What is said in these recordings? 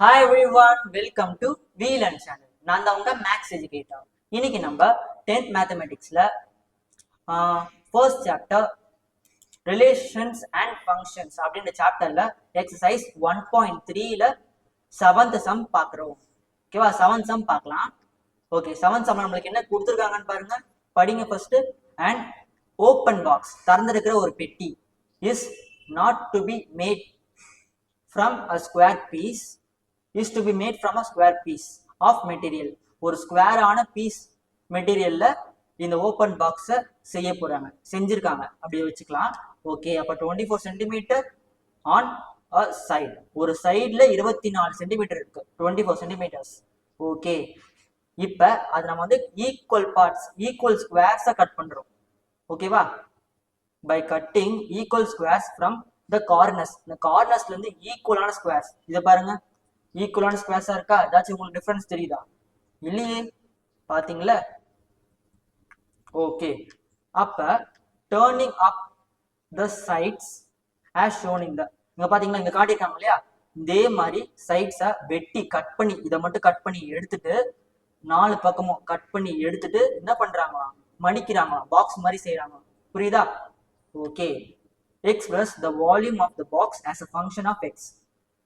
Hi everyone welcome to வீலன் channel நான் தான் உங்க மேக்ஸ் எஜுகேட்டர் இன்னைக்கு நம்ம tenth மேத்தமெட்டிக்ஸ்ல first chapter relations and functions அப்படின்ற சாப்டர்ல எக்ஸசைஸ் ஒன் பாயிண்ட் த்ரீல செவன்த் சம் பார்க்குறோம். ஓகேவா செவன்த் சம் பார்க்கலாம். ஓகே செவன்த் சம் நம்மளுக்கு என்ன கொடுத்துருக்காங்கன்னு பாருங்க. படிங்க ஃபர்ஸ்ட் அண்ட் ஓப்பன் பாக்ஸ் திறந்திருக்கிற ஒரு பெட்டி is not to be made from a square piece is to be made from a square piece of material ஒரு ஸ்கொயரான பீஸ் மெட்டீரியல்ல இந்த ஓப்பன் பாக்ஸை செய்ய போறாங்க. செஞ்சிருக்காங்க. அப்படி வச்சுக்கலாம். ஓகே அப்போ twenty four centimetre on a side ஒரு சைடில் இருபத்தி நாலு சென்டிமீட்டர் இருக்கு. டுவெண்ட்டி ஃபோர் சென்டிமீட்டர்ஸ் ஓகே இப்போ அது நம்ம வந்து ஈக்குவல் பார்ட்ஸ் ஈக்குவல் ஸ்கொயர்ஸை கட் பண்ணுறோம் ஓகேவா by cutting equal squares from the corners இந்த கார்னர்ஸ்லேருந்து ஈக்குவலான ஸ்கொயர்ஸ் இதை பாருங்கள் ஈக்குவலான ஸ்கொயர்ஸா இருக்கா? ஏதாச்சும் உங்களுக்கு டிஃபரன்ஸ் தெரியுதா? இல்லையே. பாத்தீங்களா? ஓகே அப்ப turning up the sides as shown இந்த இங்க பாத்தீங்களா? இங்க காட்டியிருக்காங்க இல்லையா? இதே மாதிரி சைட்ஸை வெட்டி கட் பண்ணி இதை மட்டும் கட் பண்ணி எடுத்துட்டு நாலு பக்கமும் கட் பண்ணி எடுத்துட்டு என்ன பண்றாங்களாம்? மடிக்கிறாங்களாம். பாக்ஸ் மாதிரி செய்யறாங்க புரியுதா? Okay x plus the volume of the box as a function of x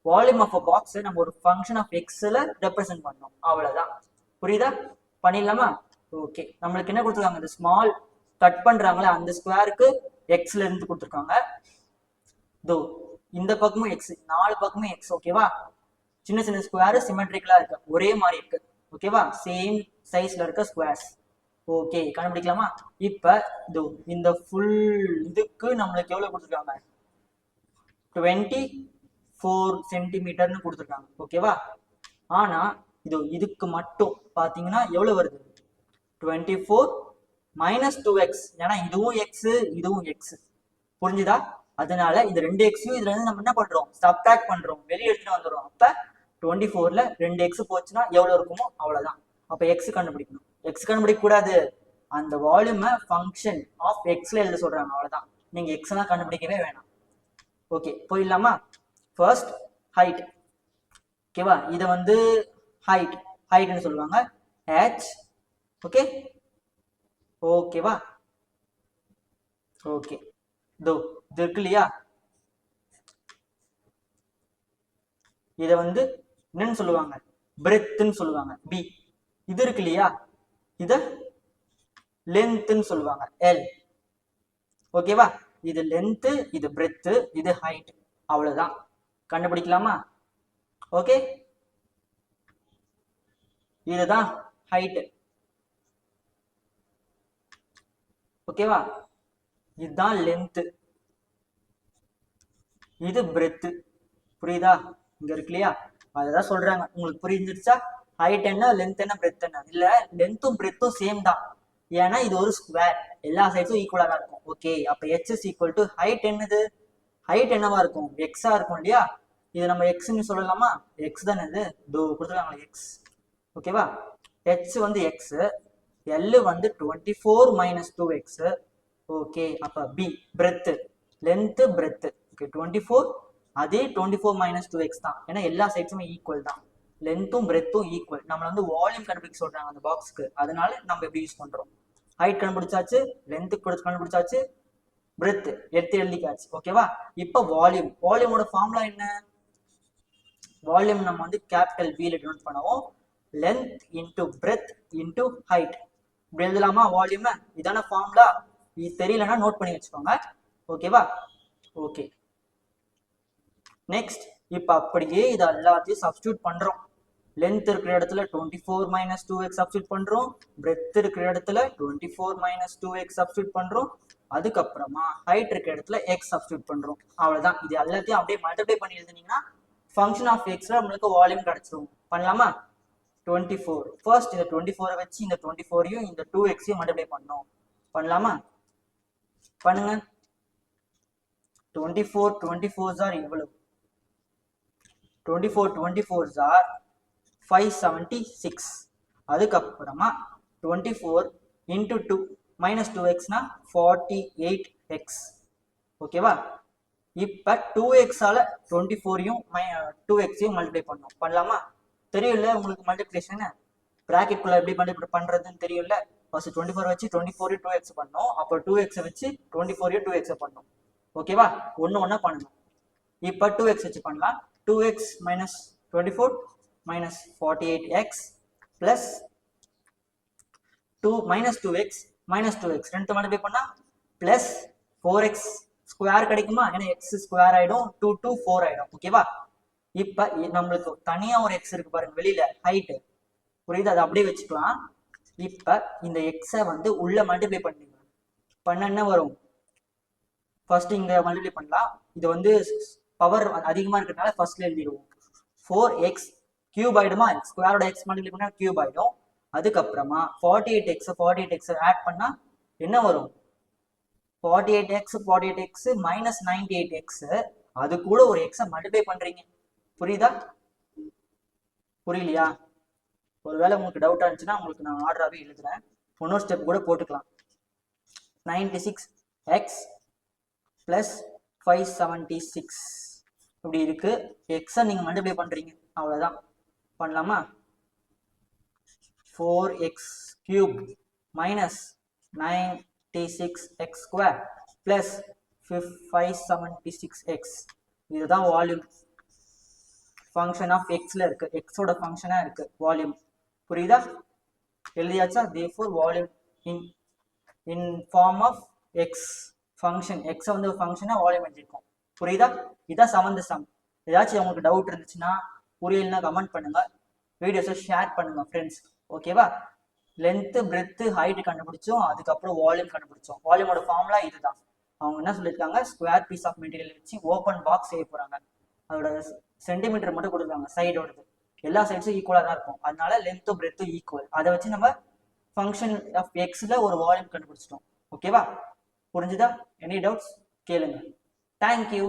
volume of a box நம்ம ஒரு ஃபங்க்ஷன் ஆஃப் எக்ஸ்ல ரெப்ரசென்ட் பண்ணோம். அவ்வளவுதான். புரியுதா? பண்ணிடலாமா? ஓகே நம்மளுக்கு என்ன கொடுத்துருக்காங்க? இந்த ஸ்மால் கட் பண்றாங்களே அந்த ஸ்கொயருக்கு எக்ஸ்ல இருந்து கொடுத்துருக்காங்க. தோ இந்த பக்கமும் எக்ஸ் நாலு பக்கமும் எக்ஸ் ஓகேவா சின்ன சின்ன ஸ்கொயர் சிமெட்ரிக்கலா இருக்கு. ஒரே மாதிரி இருக்கு. ஓகேவா சேம் சைஸ்ல இருக்க ஸ்கொயர்ஸ் ஓகே கண்டுபிடிக்கலாமா? இப்ப இதோ இந்த ஃபுல் இதுக்கு நம்மளுக்கு எவ்வளவு கொடுத்துருக்காங்க? டுவெண்ட்டி ஃபோர் சென்டிமீட்டர்னு கொடுத்துருக்காங்க. ஓகேவா ஆனா இது இதுக்கு மட்டும் பாத்தீங்கன்னா எவ்வளவு வருது? Twenty four minus two x ஏன்னா இதுவும் எக்ஸ் இதுவும் எக்ஸ் புரிஞ்சுதா? அதனால இந்த ரெண்டு எக்ஸையும் இதுல இருந்து நம்ம என்ன பண்றோம்? சப்ட்ராக்ட் பண்றோம். வெளியே எடுத்துட்டு வந்துடுறோம். அப்ப டுவெண்ட்டி ஃபோர்ல ரெண்டு எக்ஸ் போச்சுன்னா எவ்வளவு இருக்குமோ அவ்வளவுதான். அப்ப எக்ஸ் கண்டுபிடிக்கணும். எக்ஸ் கண்டுபிடிக்க கூடாது அந்த வால்யூமை ஃபங்க்ஷன் ஆஃப் எக்ஸ்ல எழுத சொல்றாங்க. அவ்வளவுதான். நீங்க எக்ஸ் எல்லாம் கண்டுபிடிக்கவே வேணாம். ஓகே போயிடலாமா? ஃபர்ஸ்ட் ஹைட் ஓகேவா இதை வந்து ஹைட் ஹைட்னு சொல்லுவாங்க. ஹேச் ஓகே ஓகேவா ஓகே தோ இது இருக்கு இல்லையா? இதை வந்து என்னன்னு சொல்லுவாங்க? பிரெத்துன்னு சொல்லுவாங்க. பி இது இருக்கு இல்லையா? இத லென்த்துன்னு சொல்லுவாங்க. எல் ஓகேவா இது லென்த்து இது பிரெத்து இது ஹைட் அவ்வளவுதான். கண்டுபிடிக்கலாமா? ஓகே இதுதான் ஹைட் ஓகேவா இதுதான் லென்த்து இது பிரெத்து புரியுதா? இங்க இருக்கு இல்லையா? அதான் சொல்றாங்க. உங்களுக்கு புரிஞ்சிருச்சா? ஹைட் என்ன லென்த் என்ன பிரெத் என்ன? இல்ல லென்த்தும் பிரெத்தும் சேம் தான். ஏன்னா இது ஒரு ஸ்கொயர் எல்லா சைஸும் ஈக்குவலா தான் இருக்கும். ஓகே அப்ப h is equal to height என்னது? ஹைட் என்னவா இருக்கும்? எக்ஸா இருக்கும் இல்லையா? இது நம்ம எக்ஸ்ன்னு சொல்லலாமா? எக்ஸ் தானே இது? டூ கொடுத்துருக்காங்களா எக்ஸ் ஓகேவா ஹெச் வந்து எக்ஸ் எல் வந்து twenty four minus two x okay அப்போ b breadth length breadth okay twenty four அதே twenty four minus two x தான். ஏன்னா எல்லா சைட்ஸுமே ஈக்குவல் தான். லென்த்தும் பிரெத்தும் ஈக்குவல் நம்மளை வந்து வால்யூம் கண்டுபிடிக்க சொல்கிறாங்க அந்த பாக்ஸுக்கு அதனால நம்ம எப்படி யூஸ் பண்ணுறோம் ஹைட் கண்டுபிடிச்சாச்சு லென்த்து கொடுத்து கண்டுபிடிச்சாச்சு பிரெத்து எடுத்து எழுதிக்காச்சு. ஓகேவா இப்போ வால்யூம் வால்யூமோட ஃபார்முலா என்ன? வால்யூம் நம்ம வந்து கேபிட்டல் வில டினோட் பண்ணுவோம். Length into breadth into height இப்படி எழுதலாமா வால்யூம் இதான ஃபார்முலா இது தெரியலன்னா நோட் பண்ணி வச்சுக்கோங்க. ஓகேவா ஓகே நெக்ஸ்ட் இப்போ அப்படியே இது எல்லாத்தையும் சப்ஸ்டியூட் பண்றோம். லென்த் இருக்கிற இடத்துல twenty four minus two x substitute பண்றோம். பிரெத் இருக்கிற இடத்துல twenty four minus two x substitute பண்றோம். அதுக்கப்புறமா ஹைட் இருக்கிற இடத்துல எக்ஸ் சப்ஸ்டியூட் பண்றோம். அவ்வளவுதான். இது எல்லாத்தையும் அப்படியே மல்டிப்ளை பண்ணி எழுதுனீங்கன்னா ஃபங்க்ஷன் ஆஃப் எக்ஸில் நம்மளுக்கு வால்யூம் கிடைச்சிரும். பண்ணலாமா? டுவெண்ட்டி ஃபோர் ஃபர்ஸ்ட் இந்த டுவெண்ட்டி ஃபோரை வச்சு இந்த டுவெண்ட்டி ஃபோரையும் இந்த டூ எக்ஸையும் மல்டிப்ளை பண்ணோம் பண்ணலாமா? பண்ணுங்க. Twenty four twenty fours are இவ்வளவு. Twenty four twenty fours are five seventy six அதுக்கப்புறமா twenty four into two minus two எக்ஸ்னா forty eight X ஓகேவா இப்போ டூ எக்ஸால டுவெண்ட்டி ஃபோரையும் டூ எக்ஸையும் மல்டிப்ளை பண்ணோம். பண்ணலாமா? தெரியும்ல உங்களுக்கு மல்டிப்ளிகேஷன் ப்ராக்கெட்குள்ள எப்படி மல்டிப்ளை பண்றதுன்னு தெரியும்ல ஃபர்ஸ்ட் டுவெண்ட்டி ஃபோர் வச்சு டுவெண்ட்டி ஃபோரையும் டூ எக்ஸ் பண்ணோம். அப்போ டூ எக்ஸை வச்சு டுவெண்ட்டி ஃபோரையும் டூ எக்ஸை பண்ணோம். ஓகேவா ஒன்று ஒன்றா பண்ணணும். இப்போ டூ எக்ஸ் வச்சு பண்ணலாம். Two x minus twenty four minus forty eight x plus two minus two x minus two x ரெண்டு மல்டிப்ளை பண்ணால் ப்ளஸ் ஃபோர் எக்ஸ் ஸ்கொயர் கிடைக்குமா? ஏன்னா எக்ஸ் ஸ்கொயர் ஆயிடும் டூ டூ ஃபோர் ஆயிடும். ஓகேவா இப்ப நம்மளுக்கு தனியா ஒரு எக்ஸ் இருக்கு பாருங்க வெளியில ஹைட்டு புரியுது? அதை அப்படியே வச்சுக்கலாம். இப்ப இந்த எக்ஸை வந்து உள்ள மல்டிப்ளை பண்ணுங்க பண்ண என்ன வரும். ஃபர்ஸ்ட் இங்க மல்டிப்ளை பண்ணலாம். இது வந்து பவர் அதிகமா இருக்கிறதுனால ஃபர்ஸ்ட்ல எழுதிடுவோம். ஃபோர் எக்ஸ் கியூப் ஆயிடுமா? ஸ்கொயரோட எக்ஸ் மல்டிப்ளை பண்ணா கியூப் ஆயிடும். அதுக்கப்புறமா forty eight x forty eight x add பண்ணா என்ன வரும்? Forty eight x forty eight x minus ninety eight x அது கூட ஒரு எக்ஸை மல்டிப்ளை பண்ணுறீங்க புரியுதா? புரியலையா? ஒருவேளை உங்களுக்கு டவுட்டாக இருந்துச்சுன்னா உங்களுக்கு நான் ஆர்டராகவே எழுதுறேன். இன்னொரு ஸ்டெப் கூட போட்டுக்கலாம். Ninety six x plus five seventy six இப்படி இருக்குது எக்ஸை நீங்கள் மல்டிப்ளை பண்ணுறீங்க அவ்வளோதான் பண்ணலாமா? Four x cube minus nine t6x square plus 576x இதுதான் வால்யூம் ஃபங்க்ஷன் ஆஃப் எக்ஸில் இருக்கு. எக்ஸோட ஃபங்க்ஷனாக இருக்கு. வால்யூம் புரியுதா? எழுதியாச்சா? தே therefore volume in in form of x function x வந்து ஒரு வால்யூம் எழுதியிருக்கோம். புரியுதா? இதான் சமந்த சம் ஏதாச்சும் உங்களுக்கு டவுட் இருந்துச்சுன்னா புரியலன்னா கமெண்ட் பண்ணுங்கள் வீடியோஸை ஷேர் பண்ணுங்கள் ஃப்ரெண்ட்ஸ் ஓகேவா லென்த்து பிரெத்து ஹைட் கண்டுபிடிச்சோம். அதுக்கப்புறம் வால்யூம் கண்டுபிடிச்சோம். வால்யூமோட ஃபார்முலா இதுதான். அவங்க என்ன சொல்லியிருக்காங்க? ஸ்கொயர் பீஸ் ஆஃப் மெட்டீரியல் வச்சு ஓப்பன் பாக்ஸ் செய்ய போறாங்க. அதோட சென்டிமீட்டர் மட்டும் கொடுக்குறாங்க சைடோடது எல்லா சைட்ஸும் ஈக்குவலாக தான் இருக்கும். அதனால லென்த்தும் பிரெத்தும் ஈக்குவல் அதை வச்சு நம்ம ஃபங்க்ஷன் ஆஃப் எக்ஸில் ஒரு வால்யூம் கண்டுபிடிச்சிட்டோம். ஓகேவா புரிஞ்சுதா? எனி டவுட்ஸ் கேளுங்க. தேங்க்யூ